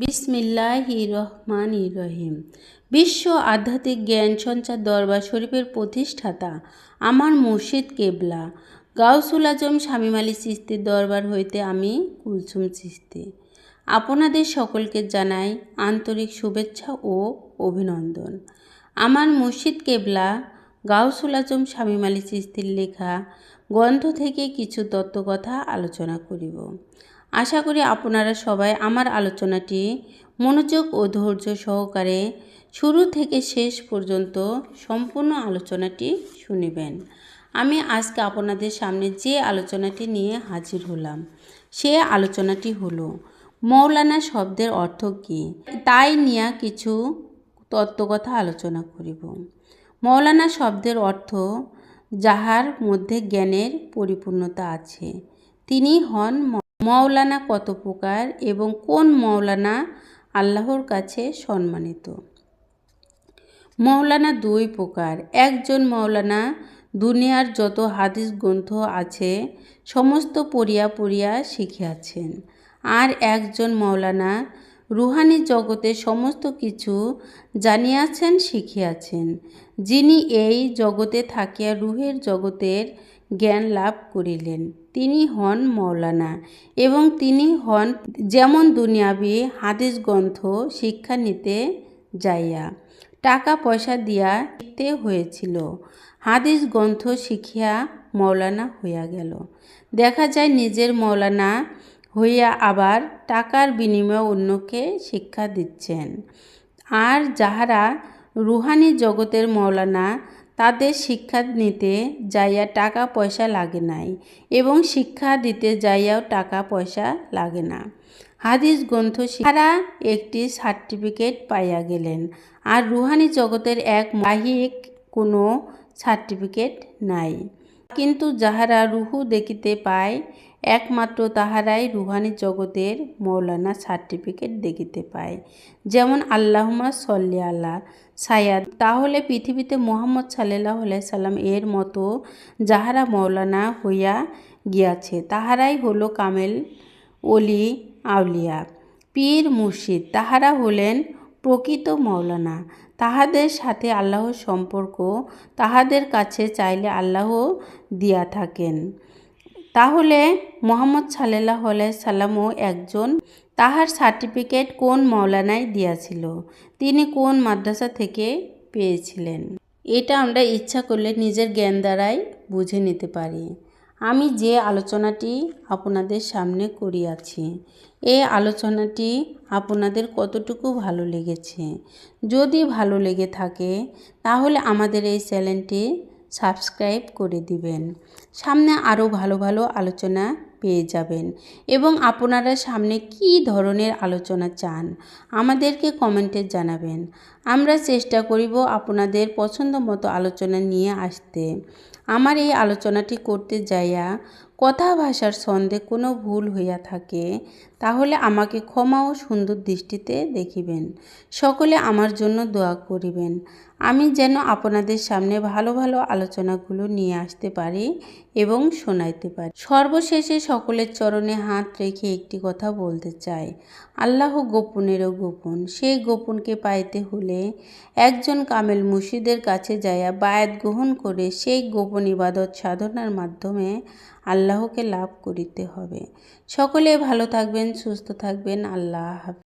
বিসমিল্লাহ রহমান রহিম বিশ্ব আধ্যাত্মিক জ্ঞান সঞ্চার দরবার শরীফের প্রতিষ্ঠাতা আমার মুর্শিদ কেবলা। গাউসুল আজম আলী চিস্তির দরবার হইতে আমি কুলসুম চিস্তি আপনাদের সকলকে জানাই আন্তরিক শুভেচ্ছা ও অভিনন্দন। আমার মুর্শিদ কেবলা গাউসুল আজম আলী চিস্তির লেখা গ্রন্থ থেকে কিছু তত্ত্বকথা আলোচনা করিব। আশা করি আপনারা সবাই আমার আলোচনাটি মনোযোগ ও ধৈর্য সহকারে শুরু থেকে শেষ পর্যন্ত সম্পূর্ণ আলোচনাটি শুনিবেন। আমি আজকে আপনাদের সামনে যে আলোচনাটি নিয়ে হাজির হলাম, সে আলোচনাটি হলো, মৌলানা শব্দের অর্থ কী? তাই নিয়ে কিছু তত্ত্বকথা আলোচনা করিব। মৌলানা শব্দের অর্থ যাহার মধ্যে জ্ঞানের পরিপূর্ণতা আছে, তিনি হন মৌলানা কত প্রকার এবং কোন মৌলানা আল্লাহর কাছে সম্মানিত? মৌলানা দুই প্রকার। একজন মৌলানা দুনিয়ার যত হাদিস গ্রন্থ আছে, সমস্ত পড়িয়া পড়িয়া শিখিয়াছেন। আর একজন মৌলানা রুহানি জগতে সমস্ত কিছু জানিয়াছেন, শিখিয়াছেন। যিনি এই জগতে থাকিয়া রুহের জগতের জ্ঞান লাভ করিলেন, তিনি হন মৌলানা এবং তিনি হন যেমন দুনিয়াবি হাদিস গ্রন্থ শিক্ষা নিতে যাইয়া টাকা পয়সা দিয়া শিখতে হয়েছিল, হাদিস গ্রন্থ শিখিয়া মৌলানা হইয়া গেল। দেখা যায় নিজের মৌলানা হইয়া আবার টাকার বিনিময়ে অন্যকে শিক্ষা দিচ্ছেন। আর যাহারা রুহানি জগতের মৌলানা, তাদের শিক্ষা নিতে যাইয়া টাকা পয়সা লাগে নাই এবং শিক্ষা দিতে যাইয়াও টাকা পয়সা লাগে না। হাদিস গ্রন্থ শিক্ষারা একটি সার্টিফিকেট পাইয়া গেলেন। আর রুহানি জগতের এক মাহিক কোনো সার্টিফিকেট নাই। কিন্তু যাহারা রুহু দেখিতে পায় একমাত্র তাহারাই রুহানি জগতের মৌলানা সার্টিফিকেট দেখিতে পায়। যেমন আল্লাহমা সল্লি আল্লাহ সায়াদ তাহলে পৃথিবীতে মোহাম্মদ সাল্লাহ সাল্লাম এর মতো যাহারা মৌলানা হইয়া গিয়াছে, তাহারাই হলো কামেল অলি আউলিয়া। পীর মুর্শিদ, তাহারা হলেন প্রকৃত মৌলানা। তাহাদের সাথে আল্লাহর সম্পর্ক, তাহাদের কাছে চাইলে আল্লাহ দিয়া থাকেন। তাহলে মোহাম্মদ সাল্লাহ সাল্লামও একজন। তাহার সার্টিফিকেট কোন মৌলানায় দিয়াছিল? তিনি কোন মাদ্রাসা থেকে পেয়েছিলেন? এটা আমরা ইচ্ছা করলে নিজের জ্ঞান দ্বারাই বুঝে নিতে পারি। আমি যে আলোচনাটি আপনাদের সামনে করিয়াছি এই আলোচনাটি আপনাদের কতটুকু ভালো লেগেছে? যদি ভালো লেগে থাকে, তাহলে আমাদের এই চ্যানেলটি সাবস্ক্রাইব করে দিবেন। সামনে আরও ভালো ভালো আলোচনা পেয়ে যাবেন। এবং আপনারা সামনে কি ধরনের আলোচনা চান, আমাদেরকে কমেন্টে জানাবেন। আমরা চেষ্টা করিব আপনাদের পছন্দ মতো আলোচনা নিয়ে আসতে। আমার এই আলোচনাটি করতে যাইয়া কথা ভাষার ছন্দে কোনো ভুল হইয়া থাকে, তাহলে আমাকে ক্ষমা ও সুন্দর দৃষ্টিতে দেখিবেন। সকলে আমার জন্য দোয়া করিবেন। আমি যেন আপনাদের সামনে ভালো ভালো আলোচনাগুলো নিয়ে আসতে পারি এবং শোনাইতে পারি। সর্বশেষে সকলের চরণে হাত রেখে একটি কথা বলতে চাই। আল্লাহ গোপনেরও গোপন। সেই গোপনকে পাইতে হলে একজন কামেল মুর্শিদের কাছে যাইয়া বায়াত গ্রহণ করে সেই গোপন ইবাদত সাধনার মাধ্যমে আল্লাহকে লাভ করিতে হবে। সকলে ভালো থাকবেন সুস্থ থাকবেন। আল্লাহ